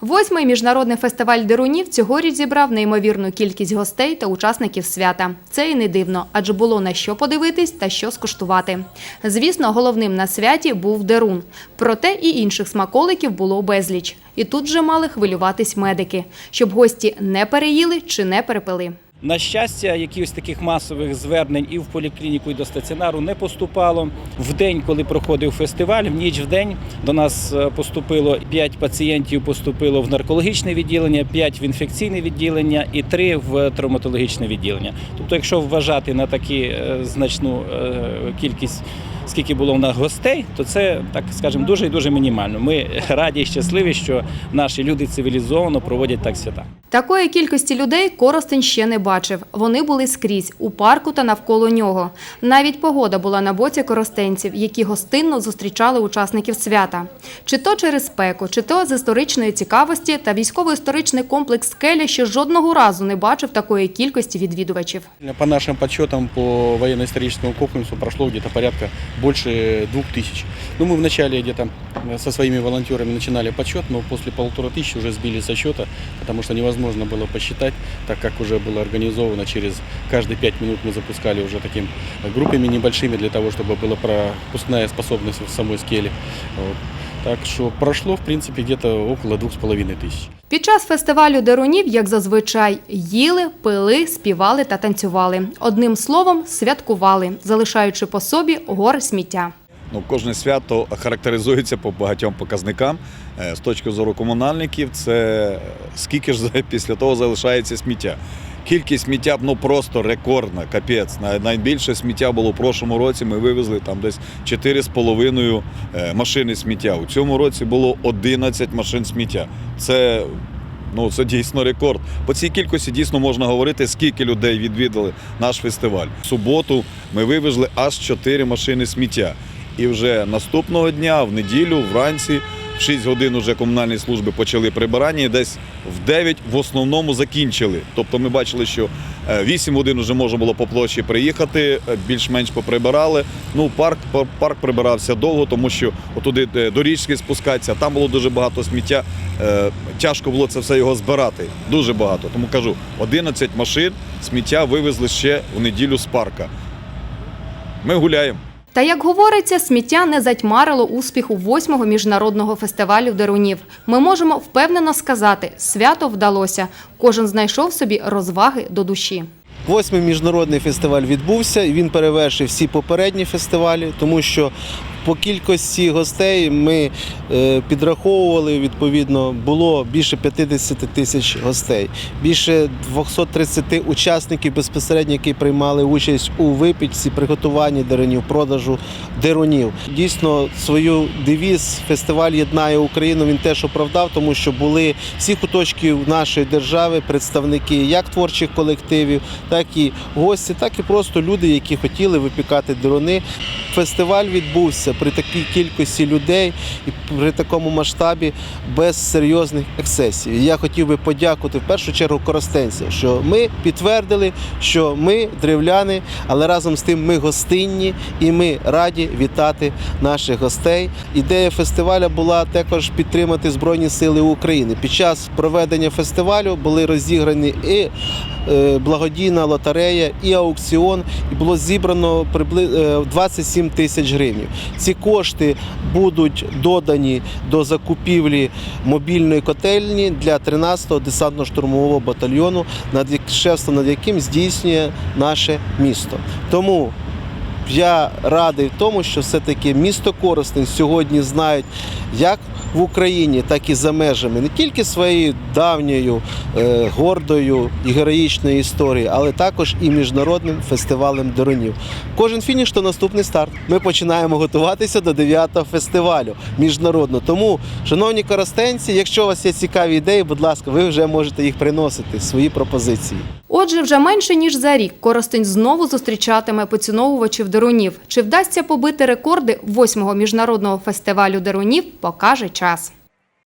Восьмий міжнародний фестиваль дерунів цьогоріч зібрав неймовірну кількість гостей та учасників свята. Це і не дивно, адже було на що подивитись та що скуштувати. Звісно, головним на святі був дерун. Проте і інших смаколиків було безліч. І тут вже мали хвилюватись медики, щоб гості не переїли чи не перепили. На щастя, якихось таких масових звернень і в поліклініку, і до стаціонару не поступало. В день, коли проходив фестиваль, в ніч в день до нас е, поступило 5 пацієнтів поступило в наркологічне відділення, 5 в інфекційне відділення і 3 в травматологічне відділення. Тобто, якщо вважати на такі е, значну е, кількість. Скільки було в нас гостей, то це так скажемо дуже і дуже мінімально. Ми раді і щасливі, що наші люди цивілізовано проводять так свята. Такої кількості людей Коростень ще не бачив. Вони були скрізь у парку та навколо нього. Навіть погода була на боці коростенців, які гостинно зустрічали учасників свята. Чи то через спеку, чи то з історичної цікавості та військово-історичний комплекс скеля ще жодного разу не бачив такої кількості відвідувачів. По нашим подсчетам, по военно-историческому комплексу прошло где-то порядка больше двух тысяч. Ну, мы вначале где-то со своими волонтерами начинали подсчет, но после полутора тысяч уже сбили со счета, потому что невозможно было посчитать, так как уже было организовано через каждые пять минут мы запускали уже таким группами небольшими для того, чтобы была пропускная способность в самой скеле. Вот. Так что прошло, в принципе, где-то около двух с половиной тысяч. Під час фестивалю дерунів, як зазвичай, їли, пили, співали та танцювали. Одним словом, святкували, залишаючи по собі гори сміття. Ну, кожне свято характеризується по багатьом показникам. Е, З точки зору комунальників, це скільки ж після того залишається сміття. Кількість сміття ну просто рекордна, капець. Найбільше сміття було в прошлому році. Ми вивезли там десь 4,5 е, машини сміття. У цьому році було 11 машин сміття. Це Ну, це дійсно рекорд. По цій кількості дійсно можна говорити, скільки людей відвідали наш фестиваль. В суботу ми вивезли аж 4 машини сміття. І вже наступного дня, в неділю, вранці, в 6 годин вже комунальні служби почали прибирання, і десь в 9 в основному закінчили. Тобто ми бачили, що е, 8 годин вже можна було по площі приїхати, е, більш-менш поприбирали. Ну, парк, парк прибирався довго, тому що отуди е, до річки спускатися, там було дуже багато сміття. Е, Тяжко було це все його збирати. Дуже багато. Тому кажу, 11 машин сміття вивезли ще в неділю з парка. Ми гуляємо. Та як говориться, сміття не затьмарило успіху восьмого міжнародного фестивалю дерунів. Ми можемо впевнено сказати, свято вдалося. Кожен знайшов собі розваги до душі. Восьмий міжнародний фестиваль відбувся він перевершив всі попередні фестивалі, тому що по кількості гостей ми е, підраховували відповідно було більше 50 тисяч гостей, більше 230 учасників безпосередньо, які приймали участь у випічці, приготуванні дерунів, продажу дерунів. Дійсно, свою девіз фестиваль єднає Україну. Він теж оправдав, тому що були всі куточків нашої держави, представники як творчих колективів, так і гості, так і просто люди, які хотіли випікати деруни. Фестиваль відбувся при такій кількості людей і при такому масштабі без серйозних ексцесів. Я хотів би подякувати в першу чергу коростенцям, що ми підтвердили, що ми древляни, але разом з тим ми гостинні і ми раді вітати наших гостей. Ідея фестивалю була також підтримати Збройні Сили України. Під час проведення фестивалю були розіграні і благодійна лотерея, і аукціон, і було зібрано приблизно 27 тисяч гривень. Ці кошти будуть додані до закупівлі мобільної котельні для 13-го десантно-штурмового батальйону, над шефством над яким здійснює наше місто. Тому я радий в тому, що все-таки місто Коростень сьогодні знають як в Україні, так і за межами не тільки своєю давньою, е, гордою і героїчною історією, але також і міжнародним фестивалем Доронів. Кожен фініш то наступний старт. Ми починаємо готуватися до 9-го фестивалю міжнародного. Тому, шановні коростенці, якщо у вас є цікаві ідеї, будь ласка, ви вже можете їх приносити, свої пропозиції. Отже, вже менше ніж за рік Коростень знову зустрічатиме поціновувачів дерунів. Чи вдасться побити рекорди восьмого міжнародного фестивалю дерунів, покаже час.